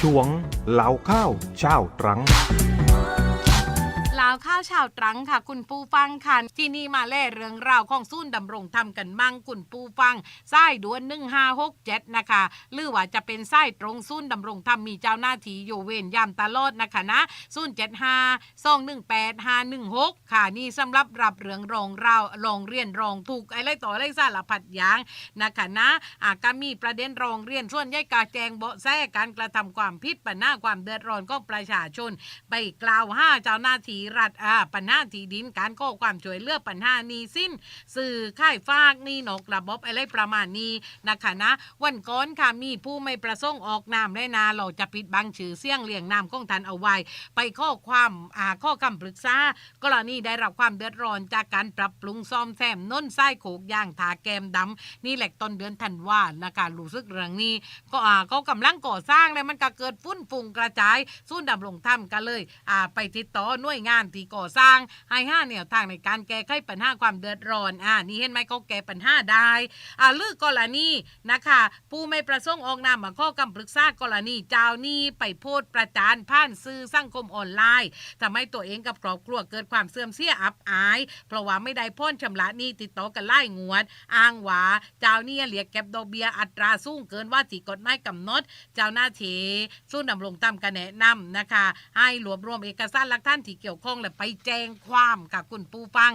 ช่วงเหล่าข้าวเช้าตรังาวข้าวชาวตรังค่ะ คุณปูฟังค่ะที่นี่มาแล่เรื่องราวของสู้นดำรงทำกันมั่งคุณปูฟังไส้ด่วนหนึ่งห้าหกเจ็ดนะคะหรือว่าจะเป็นไส้ตรงสู้นดำรงทำมีเจ้าหน้าที่อยู่เวรยามตลอดนะคะนะสู้นเจ็ดห้าสองหนึ่งแปดห้าหนึ่งหกค่ะนี่สำหรับรับเรื่องรองเรารองเรียนรองถูกอะไรต่ออะไรสารพัดอย่างนะคะนะอาก็มีประเด็นรองเรียนส่วนใหญ่กาแจงเบาะแสการกระทำความผิดปัญหาความเดือดร้อนของประชาชน ไปกล่าวห้าเจ้าหน้าที่รัฐอ่าปัญหาที่ดินการข้อความช่วยเหลือกปัญหานี้สิ้น สื่อค่ายฟากนี่นกระบบอะไรประมาณนี้นะคะนะ วันก่อนค่ะมีผู้ไม่ประสงค์ออกนามได้นาเราจะปิดบังชื่อเสียงเลี่ยงนามของทันเอาไว้ ไปข้อความอ่าข้อคำปรึกษากรณีได้รับความเดือดร้อนจากการปรับปรุงซ่อมแซมน้นไส้โขกย่างทาแกมดำนี่แหละต้นเดือนธันวานะคะรู้สึกเรื่องนี้ ก็อ่าเขากำลังก่อสร้างเลยมันก็เกิดฟุ้นฝุ่งกระจายสู้นดำรงธรรมกันเลยอ่าไปติดต่อหน่วยงานที่ก่อสร้างให้ห้าแนวทางในการแก้ไขปัญหาความเดือดร้อนอ่านี่เห็นไหมเขาแก้ปัญหาได้อ่าลือกรณีนะคะ ผู้ไม่ประสงค์ออกนามมาข้อกำปรึกษากรณีเจ้าหนี้ไปโพดประจานผ่านสื่อสังคมออนไลน์ทำให้ตัวเองกับครอบครัวเกิดความเสื่อมเสียอับอาย เพราะว่าไม่ได้พ้นชำระหนี้ติดต่อกันไล่งวด อ้างว่าเจ้าหนี้เรียกเก็บดอกเบี้ยอัตราสูงเกินว่าที่กฎหมายกำหนด เจ้าหน้าที่สู้นำลงตามกันแนะนำนะคะ ให้รวบรวมเอกสารหลักฐานที่เกี่ยวข้องและไปแจ้งความกับคุณปูฟัง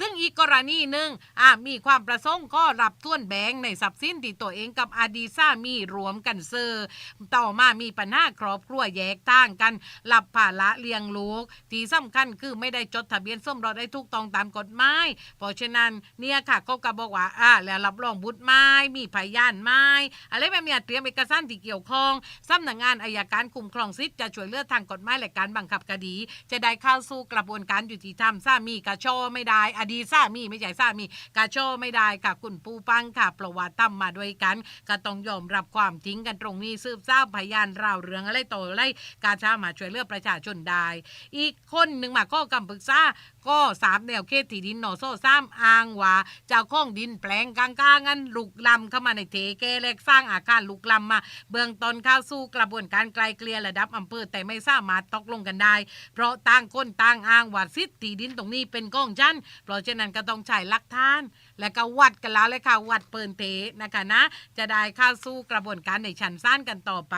ซึ่งอีกกรณีหนึ่งอ่ามีความประสงค์ก็รับส่วนแบ่งในทรัพย์สินที่ตัวเองกับอดีซ่ามีรวมกันเซอร์ต่อมามีปัญหาครอบครัวแยกทางกันรับภาระเลี้ยงลูก ที่สำคัญคือไม่ได้จดทะเบียนสมรสได้ถูกต้องตามกฎหมายเพราะฉะนั้นเนี่ยค่ะเขาก็บอกว่าอ่าแล้วรับรองบุตรไม้มีพยานไม้อะไรแบบนี้เตรียมเอกสารที่เกี่ยวข้องสำนักงานอายการคุ้มครองสิทธิ์จะช่วยเหลือทางกฎหมายและการบังคับคดี จะได้เข้าสู่กระบวนการยุติธรรมสามีกะโชไม่ได้ อดีตสามีไม่ใช่สามีกะโชไม่ได้ค่ะคุณปูปังค่ะประวัติทำมมาด้วยกันก็ต้องยอมรับความจริงกันตรงนี้สืบทราบพยานราวเรื่องอะไรต่ออะไรการช้ามาช่วยเหลือประชาชนได้ อีกคนหนึ่งมาก็กำปรึกษาก็สามแนวเขตที่ดินหนอโซ่ซ้ำอ้างว่าเจ้าของดินแปลงกลางๆงั้นลุกลำเข้ามาในเทเกเล็กสร้างอาคารลุกลำมา เบื้องต้นเข้าสู่กระบวนการไกลเกลี่ยระดับอำเภอแต่ไม่สามารถตกลงกันได้ เพราะต่างคนต่างอ้างว่าสิทธิ์ที่ดินตรงนี้เป็นของฉันเพราะฉะนั้นก็ต้องใช้หลักฐาน และก็วัดกันแล้วเลยค่ะวัดเปินเทนะคะนะ จะได้เข้าสู่กระบวนการในชั้นศาลกันต่อไป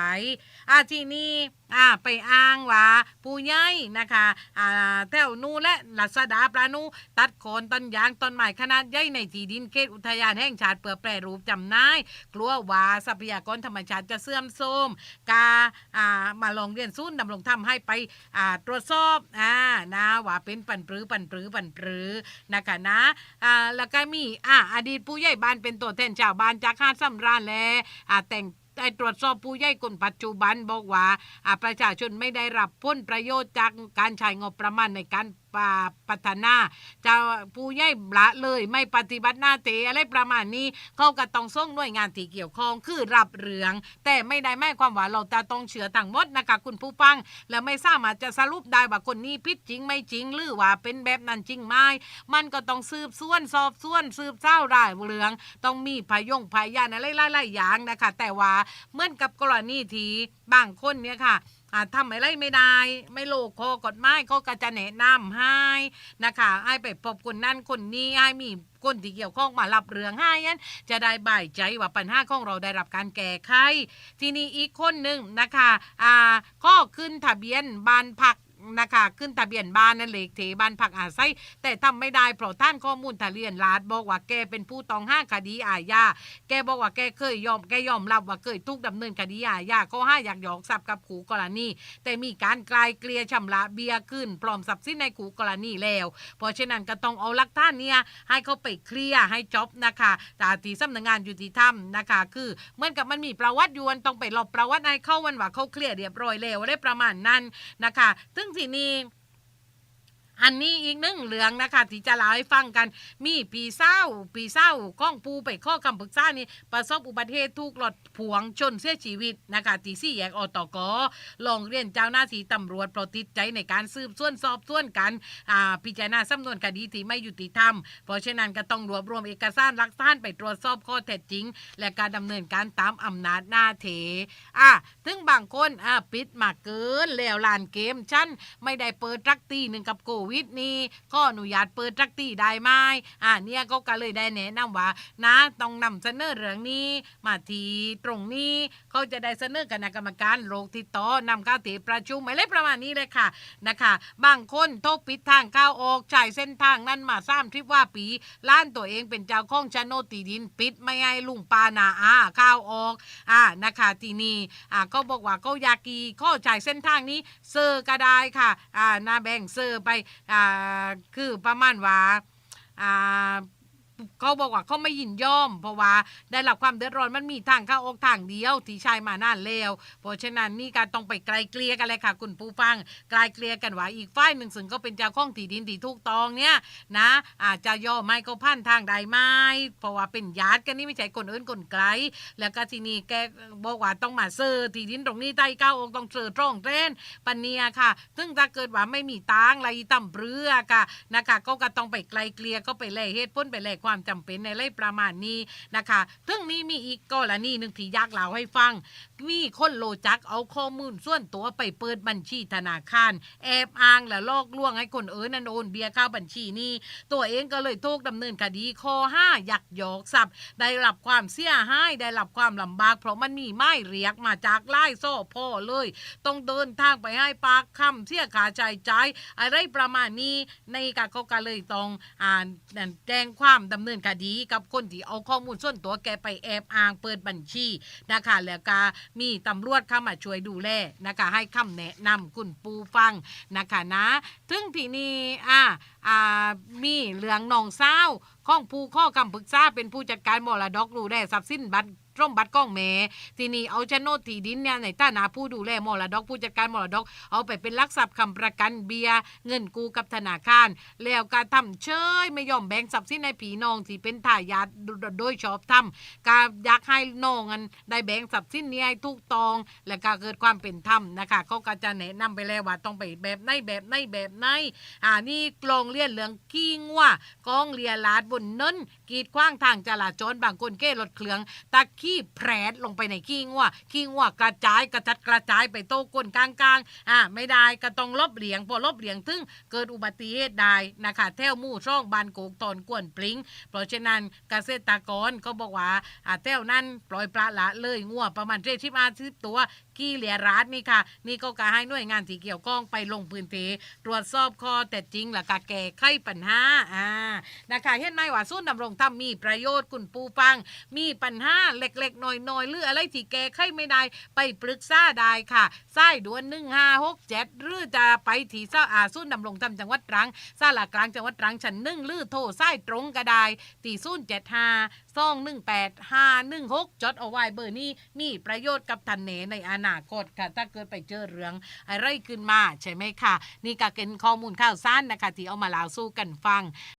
อาทีนี้อ่าไปอ้างว่าผู้ใหญ่นะคะอ่าแถวนู้และลัษดาปรานูตัดโคนต้นยางต้นไม้ขนาดใหญ่ในที่ดินเขตอุทยานแห่งชาติเพื่อแปรรูปจำนายกลัวว่าทรัพยากรธรรมชาติจะเสื่อมโทรมกาอ่ามาลองเรียนศูนดำรงธรรมให้ไปอ่าตรวจสอบอ่านะว่าเป็นปันปรือปันปรือปันปรือนะคะนะอ่าแล้วก็มีอ่าอดีตผู้ใหญ่บ้านเป็นตัวแทนชาวบ้านจากหาสำราญแลอ่าแต่งได้ตรวจสอบผู้ใหญ่คนปัจจุบันบอกว่าประชาชนไม่ได้รับพ้นประโยชน์จากการใช้งบประมาณในการ พัฒนาจะผู้ใหญ่ละเลยไม่ปฏิบัติหน้าที่อะไรประมาณนี้เขาก็ต้องส่งหน่วยงานที่เกี่ยวข้องคือรับเรื่องแต่ไม่ได้หมายความว่าเราจะต้องเชื่อทั้งมดนะคะคุณผู้ฟัง และไม่สามารถจะสรุปได้ว่าคนนี้ผิดจริงไม่จริง หรือว่าเป็นแบบนั้นจริงไหมมันก็ต้องสืบสวนสอบสวนสืบเจ้ารายเรื่อง ต้องมีพยงพยานอะไรหลายๆอย่างนะคะ แต่ว่าเหมือนกับกรณีที่บางคนเนี่ยค่ะ อาทำอะไรไม่ได้ ไม่โลกคอกฎหมายเขาก็จะแนะนำให้นะคะให้ไปพบคนนั่นคนนี้ให้มีคนที่เกี่ยวข้องมารับเรื่องให้ยันจะได้บ่ายใจว่าปัญหาของเราได้รับการแก้ไขทีนี้อีกคนหนึ่งนะคะอ่าก็ขึ้นทะเบียนบ้านพัก นะคะ ขึ้นทะเบียนบ้านนั่นเลขที่บ้านพักอาศัยแต่ทำไม่ได้เพราะท่านข้อมูลทะเลียนลาดบอกว่าแกเป็นผู้ต้องห้าคดีอาญาแกบอกว่าแกเคยยอมแกยอมรับว่าเคยถูกดำเนินคดีอาญาข้อห้าอยากหยอกทรัพย์กับขู่กรณี แต่มีการไกลายเกลี่ยชำระเบียขึ้น ปลอมทรัพย์สินในขู่กรณีแล้ว เพราะฉะนั้นก็ต้องเอาหลักฐานเนี่ยให้เขาไปเคลียร์ให้จบนะคะตาที่สำนักงานยุติธรรมนะคะ คือเหมือนกับมันมีประวัติอยวนต้องไปหลบประวัติให้เข้าวันว่าเขาเคลียร์เรียบร้อยแล้วได้ประมาณนั้นนะคะซึ่งทีนี้ อันนี้อีกหนึ่งเรื่องนะคะที่จะเล่าให้ฟังกัน มีปีเศร้า ปีเศร้าก้องปูไปข้อคำปรึกษานี่ประสบอุบัติเหตุถูกรถผวงชนเสียชีวิตนะคะที่สี่แยกอตกลองเรียนเจ้าหน้าที่ตำรวจเพราะติดใจในการสืบสวนสอบสวนกันพิจารณาสำนวนคดีที่ไม่ยุติธรรม เพราะฉะนั้นก็ต้องรวบรวมเอกสารหลักฐานไปตรวจสอบข้อเท็จจริง และการดำเนินการตามอำนาจหน้าเถอะถึงบางคนอะปิดมาเกินแล้วลานเกมชั้นไม่ได้เปิดตรักตีหนึ่งกับโควิวิดนี่ก็อนุญาตเปิดตรักตีได้ไหมอะเนี่ยก็ก็เลยได้แนะนำว่านะต้องนำเสนอเรื่องนี้ มาทีตรงนี้เขาจะได้เสนอคณะกรรมการโรคติดต่อนำเข้าติประชุมอะไรประมาณนี้เลยค่ะนะคะบางคนโทษปิดทางก้าวออกจ่ายเส้นทางนั้นมาสร้างทริปว่าปีล้านตัวเองเป็นเจ้าของชโนดที่ดินปิดไม่ให้ลุงปานาอาข้าวออกอ่านะคะทีนี้อ่าก็บอกว่าก็อยากกีข้อจ่ายเส้นทางนี้เซอร์ก็ได้ค่ะอ่านาแบ่งเซอร์ไปอ่าคือประมาณว่าอ่า เขาบอกว่าเขาไม่ยินยอม เพราะว่าได้รับความเดือดร้อนมันมีทางเข้าออกทางเดียวที่ชายมานานแล้วเพราะฉะนั้นนี่การต้องไปไกลเกลี่ยกันเลยค่ะ คุณผู้ฟังไกลเกลี่ยกันว่าอีกฝ่ายหนึ่งซึ่งก็เป็นเจ้าของที่ดินที่ถูกต้องเนี่ยนะอาจจะย่อไม่ก็พันทางใดไม่เพราะว่าเป็นญาติกันนี่ไม่ใช่คนอื่นคนไกล แล้วก็ทีนี้แกบอกว่าต้องมาเซอร์ที่ดินตรงนี้ใต้เก้าองค์ต้องเซอร์ตรงเต้นปันเนียค่ะ ซึ่งถ้าเกิดว่าไม่มีตังไรต่ำเรือค่ะนะคะก็ก็ต้องไปไกลเกลี่ยก็ไปแลเหตุผลไปแลควความจำเป็นในไรประมาณนี้นะคะซึ่งนี้มีอีกกรณีหนึ่งที่ยากเล่าให้ฟัง มีคนโลจักเอาข้อมูลส่วนตัวไปเปิดบัญชีธนาคาร แอบอ้างและลอกลวงให้คนเอินนันโอนเบียร์เข้าบัญชีนี้ ตัวเองก็เลยถูกดำเนินคดีข้อห้ายักยอกทรัพย์ ได้รับความเสียหายได้รับความลำบาก เพราะมันมีไม้เรียกมาจากไล่โซ่พ่อเลย ต้องเดินทางไปให้ปากคำเสียขาใจใจอะไรประมาณนี้ในการเขาก็เลยต้องอ่านแจ้งความดำเนินคดีกับคนที่เอาข้อมูลส่วนตัวแกไปแอบอ้างเปิดบัญชีนะคะแล้วก็มีตำรวจเข้ามาช่วยดูแลนะคะให้คำแนะนำคุณปูฟังนะคะนะถึงทีนี้อ่าอ่ามีเหลืองนองเศร้าข้องผู้ข้อคำปรึกษาเป็นผู้จัดการมรดกรูแลทรัพย์สินบัตร ร่มบัตรก้องแม่ทีนี้เอาโฉนดที่ดินเนี่ยในฐานะผู้ดูแลมรดกผู้จัดการมรดก เอาไปเป็นลักทรัพย์คำประกันเบียร์เงินกู้กับธนาคาร แล้วการทำเชยไม่ยอมแบ่งทรัพย์สินในผีน้องที่เป็นทายาทโดยชอบทำการอยากให้น้องอันได้แบ่งทรัพย์สินนี้ให้ถูกต้อง และก็เกิดความเป็นธรรมนะคะเขาก็จะแนะนำไปแล้วว่าต้องไปแบบไหนแบบไหนแบบไหนอ่านี่กลองเลียนเหลืองขี้งัวกองเลียลาดบนเน้นกีดขว้างทางจราจรบางคนเก้รถเครื่องตะขี้แผลดลงไปในขี้งัวขี้งัวกระจายกระจัดกระจายไปโต้ก้นกลางๆอ่าไม่ได้ก็ต้องลบเหลียงพอลบเหลียงถึงเกิดอุบัติเหตุได้นะคะแถวมู่ช่องบานโกกตอนกวนปลิงเพราะฉะนั้นเกษตรกรก็บอกว่าอ่าแถวนั้นปล่อยปลาละเลยงัวประมาณเจ็ดสิบห้าสิบตัว กี่เหลียร้านนี่ค่ะ นี่ก็การให้หน่วยงานที่เกี่ยวข้องไปลงพื้นที่ตรวจสอบข้อแต่จริงแล้วก็แก้ไขปัญหาอ่านะคะเห็นไหมว่าสู้นำรงธรรมมีประโยชน์คุณปูฟัง มีปัญหาเล็กๆน้อยๆหรืออะไรที่แก้ไขไม่ได้ไปปรึกษาได้ค่ะสายด่วนหนึ่งห้าหกเจ็ดหรือจะไปที่ซ่าอาสู้นำรงธรรมจังหวัดตรังซาลากลางจังหวัดตรังชั้นหนึ่งหรือโทรสายตรงก็ได้ตีศูนย์เจ็ดห้าสองหนึ่งแปดห้าหนึ่งหกจดเอาไว้เบอร์นี้มีประโยชน์กับทันเนในอนาคตค่ะ ถ้าเกิดไปเจอเรื่องอะไรขึ้นมาใช่ไหมคะนี่ก็เป็นข้อมูลข่าวสั้นนะคะที่เอามาเล่าสู้กันฟัง